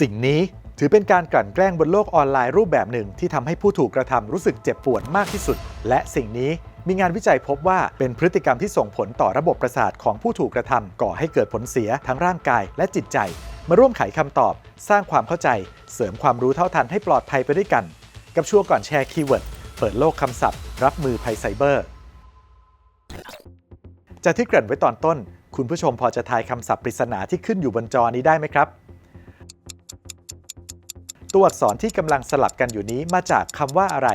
สิ่งนี้ถือเป็นการกลั่นแกล้งบนโลกออนไลน์รูปแบบหนึ่ง ที่ทำให้ผู้ถูกกระทำรู้สึกเจ็บปวดมากที่สุด และสิ่งนี้มีงานวิจัยพบว่าเป็นพฤติกรรมที่ส่งผลต่อระบบประสาทของผู้ถูกกระทำก่อให้เกิดผลเสียทั้งร่างกายและจิตใจ มาร่วมไขคำตอบ สร้างความเข้าใจ เสริมความรู้เท่าทันให้ปลอดภัยไปด้วยกัน กับชัวร์ก่อนแชร์คีย์เวิร์ดเปิดโลกคำศัพท์ รับมือภัยไซเบอร์จากที่เกริ่นไว้ตอนต้น คุณผู้ชมพอจะทายคำศัพท์ปริศนาที่ขึ้นอยู่บนจอนี้ได้ไหมครับ ตัวอักษรที่กำลังสลับกันอยู่นี้มาจากคำว่าอะไร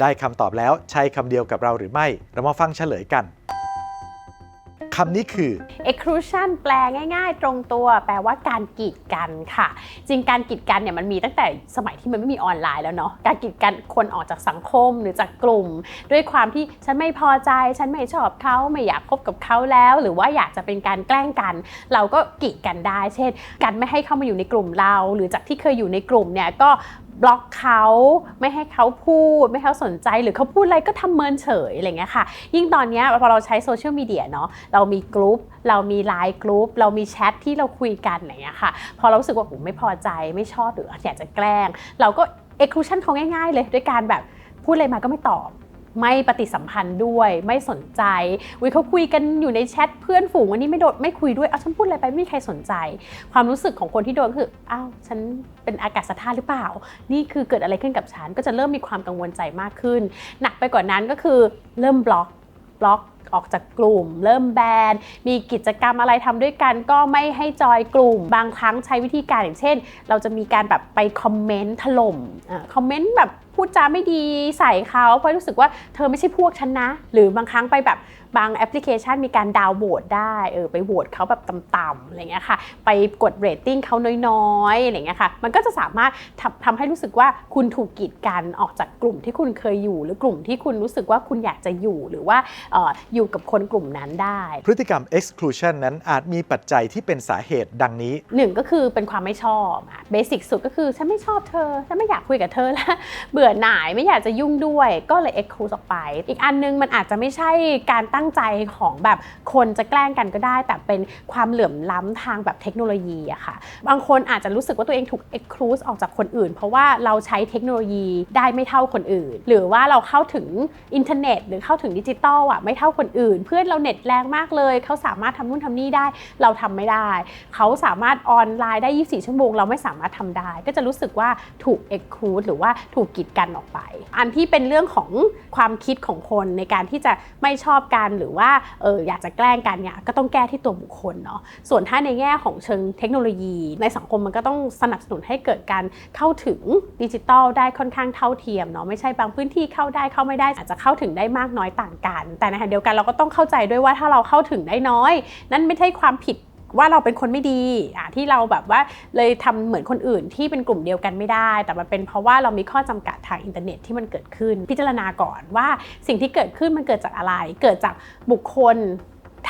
ได้คำตอบแล้วใช่คำเดียวกับเราหรือไม่ เรามาฟังเฉลยกัน คำนี้คือ exclusion แปลง่ายๆ ตรงตัว แปลว่าการกีดกันค่ะ จริงการกีดกันเนี่ยมันมีตั้งแต่สมัยที่มันไม่มีออนไลน์แล้วเนาะการกีดกันคนออกจากสังคมหรือจากกลุ่ม ด้วยความที่ฉันไม่พอใจฉันไม่ชอบเขาไม่อยากคบกับเขาแล้ว หรือว่าอยากจะเป็นการแกล้งกัน เราก็กีดกันได้ เช่น กันไม่ให้เข้ามาอยู่ในกลุ่มเรา หรือจากที่เคยอยู่ในกลุ่มเนี่ยก็ บล็อกเขาไม่ให้เขาพูด ไม่ให้เขาสนใจหรือเขาพูดอะไรก็ทำเมินเฉยอะไรเงี้ยค่ะ ยิ่งตอนเนี้ยพอเราใช้โซเชียลมีเดียเนาะเรามีกลุ่มเรามีไลน์กลุ่มเรามีแชทที่เราคุยกันอะไรเงี้ยค่ะ พอเรารู้สึกว่าผมไม่พอใจไม่ชอบหรืออยากจะแกล้ง เราก็ exclusion เขาง่ายๆเลยด้วยการแบบพูดอะไรมาก็ไม่ตอบ ไม่ปฏิสัมพันธ์ด้วย ไม่สนใจวิเขาคุยกันอยู่ในแชทเพื่อนฝูงวันนี้ไม่โดดไม่คุยด้วยเอาฉันพูดอะไรไปไม่มีใครสนใจ ความรู้สึกของคนที่โดนคืออ้าวฉันเป็นอากาศธาตุหรือเปล่า นี่คือเกิดอะไรขึ้นกับฉันก็จะเริ่มมีความกังวลใจมากขึ้น หนักไปกว่านั้นก็คือเริ่มบล็อกบล็อกออกจากกลุ่ม เริ่มแบน มีกิจกรรมอะไรทำด้วยกัน ก็ไม่ให้จอยกลุ่ม บางครั้งใช้วิธีการอย่างเช่น เราจะมีการแบบไปคอมเมนต์ถล่มคอมเมนต์แบบ พูดจาไม่ดีใส่เขาเพราะรู้สึกว่าเธอไม่ใช่พวกฉันนะ หรือบางครั้งไปแบบ บางแอปพลิเคชันมีการดาวน์โหวตได้เออไปโหวตเขาแบบต่ำๆอะไรเงี้ยค่ะ ไปกดเรตติ้งเขาน้อยๆอะไรเงี้ยค่ะ มันก็จะสามารถทำทำให้รู้สึกว่าคุณถูกกีดกันออกจากกลุ่มที่คุณเคยอยู่ หรือกลุ่มที่คุณรู้สึกว่าคุณอยากจะอยู่หรือว่าเอออยู่กับคนกลุ่มนั้นได้ พฤติกรรม exclusion นั้นอาจมีปัจจัยที่เป็นสาเหตุดังนี้หนึ่งก็คือเป็นความไม่ชอบเบสิกสุดก็คือฉันไม่ชอบเธอฉันไม่อยากคุยกับเธอแล้วเบื่อหน่ายไม่อยากจะยุ่งด้วยก็เลย exclude ออกไป อีกอันนึงมันอาจจะไม่ใช่การตั้ง้งใจของแบบคนจะแกล้งกันก็ได้ แต่เป็นความเหลื่อมล้ำทางแบบเทคโนโลยีอะค่ะ บางคนอาจจะรู้สึกว่าตัวเองถูก exclude ออกจากคนอื่น เพราะว่าเราใช้เทคโนโลยีได้ไม่เท่าคนอื่น หรือว่าเราเข้าถึงอินเทอร์เน็ต หรือเข้าถึงดิจิตอลอะไม่เท่าคนอื่น เพื่อนเราเน็ตแรงมากเลย เขาสามารถทำนู่นทำนี่ได้ เราทำไม่ได้ เขาสามารถออนไลน์ได้ 24 ชั่วโมง เราไม่สามารถทำได้ ก็จะรู้สึกว่าถูก exclude หรือว่าถูกกีดกันออกไป อันที่เป็นเรื่องของความคิดของคนในการที่จะไม่ชอบกันหรือว่าเอออยากจะแกล้งกันเนี่ยก็ต้องแก้ที่ตัวบุคคลเนาะส่วนถ้าในแง่ของเชิงเทคโนโลยี ในสังคมมันก็ต้องสนับสนุนให้เกิดการเข้าถึงดิจิทัลได้ค่อนข้างเท่าเทียมเนาะไม่ใช่บางพื้นที่เข้าได้เข้าไม่ได้อาจจะเข้าถึงได้มากน้อยต่างกัน แต่ในขณะเดียวกันเราก็ต้องเข้าใจด้วยว่าถ้าเราเข้าถึงได้น้อย นั่นไม่ใช่ความผิด ว่าเราเป็นคนไม่ดีอะที่เราแบบว่าเลยทำเหมือนคนอื่นที่เป็นกลุ่มเดียวกันไม่ได้ แต่มันเป็นเพราะว่าเรามีข้อจำกัดทางอินเทอร์เน็ตที่มันเกิดขึ้น พิจารณาก่อนว่าสิ่งที่เกิดขึ้นมันเกิดจากอะไร เกิดจากบุคคล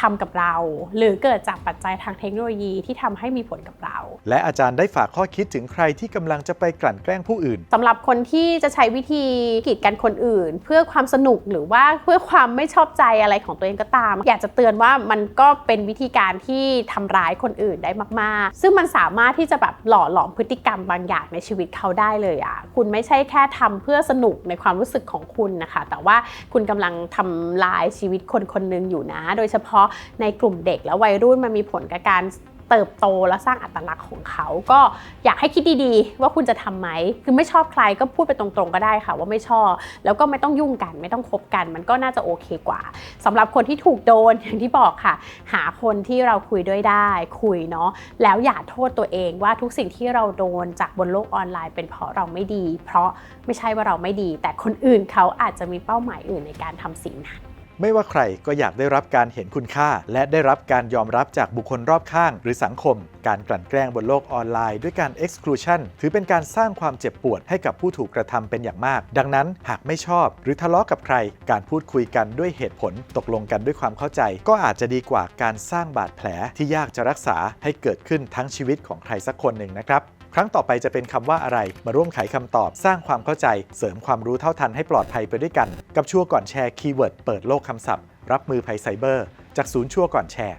ทำกับเรา หรือเกิดจากปัจจัยทางเทคโนโลยีที่ทำให้มีผลกับเรา และอาจารย์ได้ฝากข้อคิดถึงใครที่กำลังจะไปกลั่นแกล้งผู้อื่นสำหรับคนที่จะใช้วิธีกีดกันคนอื่น เพื่อความสนุกหรือว่าเพื่อความไม่ชอบใจอะไรของตัวเองก็ตาม อยากจะเตือนว่ามันก็เป็นวิธีการที่ทำร้ายคนอื่นได้มาก ๆ ซึ่งมันสามารถที่จะแบบหล่อหลอมพฤติกรรมบางอย่างในชีวิตเขาได้เลยอะคุณไม่ใช่แค่ทำเพื่อสนุกในความรู้สึกของคุณนะคะ แต่ว่าคุณกำลังทำลายชีวิตคนคนหนึ่งอยู่นะ โดยเฉพาะในกลุ่มเด็กและวัยรุ่นมันมีผลกับการเติบโตและสร้างอัตลักษณ์ของเขา ก็อยากให้คิดดีๆ ว่าคุณจะทำไหม คือไม่ชอบใครก็พูดไปตรงๆก็ได้ค่ะ ว่าไม่ชอบ แล้วก็ไม่ต้องยุ่งกัน ไม่ต้องคบกัน มันก็น่าจะโอเคกว่าสำหรับคนที่ถูกโดนอย่างที่บอกค่ะ หาคนที่เราคุยด้วยได้ คุยเนาะ แล้วอย่าโทษตัวเองว่าทุกสิ่งที่เราโดนจากบนโลกออนไลน์ เป็นเพราะเราไม่ดี เพราะไม่ใช่ว่าเราไม่ดี แต่คนอื่นเขาอาจจะมีเป้าหมายอื่นในการทำสิ่งนั้น ไม่ว่าใครก็อยากได้รับการเห็นคุณค่า และได้รับการยอมรับจากบุคคลรอบข้าง หรือสังคม การกลั่นแกล้งบนโลกออนไลน์ ด้วยการ exclusion ถือเป็นการสร้างความเจ็บปวดให้กับผู้ถูกกระทำเป็นอย่างมาก ดังนั้นหากไม่ชอบ หรือทะเลาะกับใคร การพูดคุยกันด้วยเหตุผล ตกลงกันด้วยความเข้าใจ ก็อาจจะดีกว่าการสร้างบาดแผลที่ยากจะรักษาให้เกิดขึ้นทั้งชีวิตของใครสักคนหนึ่งนะครับ ครั้งต่อไปจะเป็นคำว่าอะไร มาร่วมไขคำตอบ สร้างความเข้าใจ เสริมความรู้เท่าทันให้ปลอดภัยไปด้วยกัน กับชั่วก่อนแชร์คีย์เวิร์ดเปิดโลกคำศัพท์ รับมือภัยไซเบอร์ จากศูนย์ชั่วก่อนแชร์